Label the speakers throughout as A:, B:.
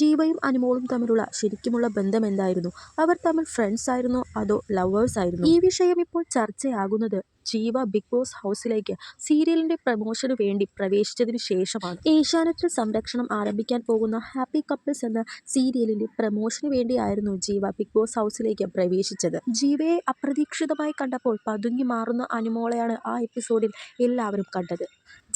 A: ജീവയും അനുമോളും തമ്മിലുള്ള ശരിക്കുമുള്ള ബന്ധം എന്തായിരുന്നു അവർ തമ്മിൽ ഫ്രണ്ട്സ് ആയിരുന്നോ? അതോ ലവേഴ്സ് ആയിരുന്നു? ഈ വിഷയം ഇപ്പോൾ ചർച്ചയാകുന്നത് ജീവ ബിഗ് ബോസ് ഹൗസിലേക്ക് സീരിയലിന്റെ പ്രമോഷന് വേണ്ടി പ്രവേശിച്ചതിനു ശേഷമാണ്. ഏഷ്യാനെറ്റിൽ സംരക്ഷണം ആരംഭിക്കാൻ പോകുന്ന ഹാപ്പി കപ്പിൾസ് എന്ന സീരിയലിന്റെ പ്രമോഷന് വേണ്ടിയായിരുന്നു ജീവ ബിഗ് ബോസ് ഹൗസിലേക്ക് പ്രവേശിച്ചത്. ജീവയെ അപ്രതീക്ഷിതമായി കണ്ടപ്പോൾ പതുങ്ങി മാറുന്ന അനുമോളെയാണ് ആ എപ്പിസോഡിൽ എല്ലാവരും കണ്ടത്.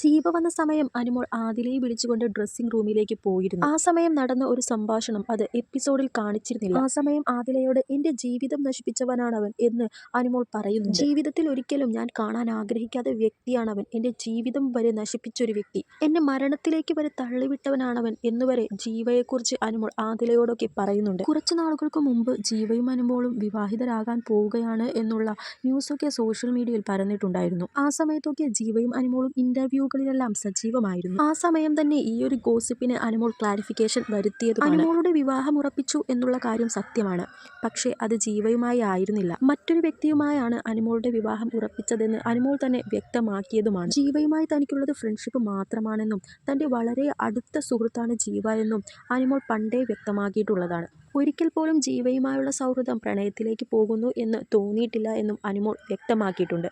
A: ജീവ വന്ന സമയം അനുമോൾ ആദിലയെ വിളിച്ചുകൊണ്ട് ഡ്രസ്സിംഗ് റൂമിലേക്ക് പോയിരുന്നു. ആ സമയം നടന്ന ഒരു സംഭാഷണം അത് എപ്പിസോഡിൽ കാണിച്ചിരുന്നില്ല. ആ സമയം ആദിലയോട് എന്റെ ജീവിതം നശിപ്പിച്ചവനാണ് അവൻ എന്ന് അനുമോൾ പറയുന്നു ജീവിതത്തിൽ ഒരിക്കലും ഞാൻ കാണാൻ ആഗ്രഹിക്കാത്ത വ്യക്തിയാണ് അവൻ എന്റെ ജീവിതം വരെ നശിപ്പിച്ച ഒരു വ്യക്തി. എന്നെ മരണത്തിലേക്ക് വരെ തള്ളിവിട്ടവനാണവൻ എന്നുവരെ ജീവയെക്കുറിച്ച് അനുമോൾ ആദിലയോടൊക്കെ പറയുന്നുണ്ട്. കുറച്ചു നാളുകൾക്ക് മുമ്പ് ജീവയും അനുമോളും വിവാഹിതരാകാൻ പോവുകയാണ് എന്നുള്ള ന്യൂസൊക്കെ സോഷ്യൽ മീഡിയയിൽ പറഞ്ഞിട്ടുണ്ടായിരുന്നു ആ സമയത്തൊക്കെ ജീവയും അനുമോളും ഇന്റർവ്യൂകളിലെല്ലാം സജീവമായിരുന്നു. ആ സമയം തന്നെ ഈ ഒരു ഗോസിപ്പിന് അനുമോൾ ക്ലാരിഫിക്കേഷൻ വരുത്തിയത് അനുമോളുടെ വിവാഹം ഉറപ്പിച്ചു എന്നുള്ള കാര്യം സത്യമാണ്. പക്ഷേ അത് ജീവയുമായി ആയിരുന്നില്ല. മറ്റൊരു വ്യക്തിയുമായാണ് അനുമോളുടെ വിവാഹം ഉറപ്പിച്ചതെന്ന് അനുമോൾ തന്നെ വ്യക്തമാക്കിയതുമാണ്. ജീവയുമായി തനിക്കുള്ളത് ഫ്രണ്ട്ഷിപ്പ് മാത്രമാണെന്നും തന്റെ വളരെ അടുത്ത സുഹൃത്താണ് ജീവ എന്നും അനുമോൾ പണ്ടേ വ്യക്തമാക്കിയിട്ടുള്ളതാണ്. ഒരിക്കൽ പോലും ജീവയുമായുള്ള സൗഹൃദം പ്രണയത്തിലേക്ക് പോകുന്നു എന്ന് തോന്നിയിട്ടില്ല എന്നും അനുമോൾ വ്യക്തമാക്കിയിട്ടുണ്ട്.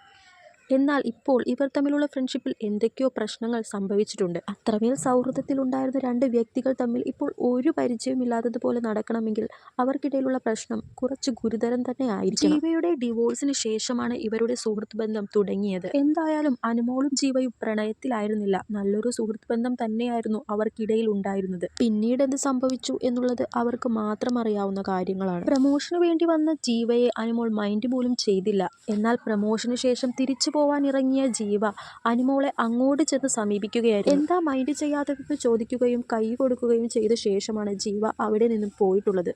A: എന്നാൽ ഇപ്പോൾ ഇവർ തമ്മിലുള്ള ഫ്രണ്ട്ഷിപ്പിൽ എന്തൊക്കെയോ പ്രശ്നങ്ങൾ സംഭവിച്ചിട്ടുണ്ട്. അത്രമേൽ സൗഹൃദത്തിലുണ്ടായിരുന്ന രണ്ട് വ്യക്തികൾ തമ്മിൽ ഇപ്പോൾ ഒരു പരിചയമില്ലാത്തതുപോലെ നടക്കണമെങ്കിൽ അവർക്കിടയിലുള്ള പ്രശ്നം കുറച്ച് ഗുരുതരം തന്നെ ആയിരിക്കും ജീവയുടെ ഡിവോഴ്സിന് ശേഷമാണ് ഇവരുടെ സുഹൃത്ത് ബന്ധം തുടങ്ങിയത്. എന്തായാലും അനുമോളും ജീവയും പ്രണയത്തിലായിരുന്നില്ല. നല്ലൊരു സുഹൃത്ത് ബന്ധം തന്നെയായിരുന്നു അവർക്കിടയിൽ ഉണ്ടായിരുന്നത്. പിന്നീട് എന്ത് സംഭവിച്ചു എന്നുള്ളത് അവർക്ക് മാത്രം അറിയാവുന്ന കാര്യങ്ങളാണ്. പ്രമോഷന് വേണ്ടി വന്ന ജീവയെ അനുമോൾ മൈൻഡ് പോലും ചെയ്തില്ല. എന്നാൽ പ്രമോഷന് ശേഷം തിരിച്ചു പോവാൻ ഇറങ്ങിയ ജീവ അനുമോളെ അങ്ങോട്ട് ചെന്ന് സമീപിക്കുകയായിരുന്നു. എന്താ മൈൻഡ് ചെയ്യാത്തതെന്ന് ചോദിക്കുകയും കൈ കൊടുക്കുകയും ചെയ്ത ശേഷമാണ് ജീവ അവിടെ നിന്നും പോയിട്ടുള്ളത്.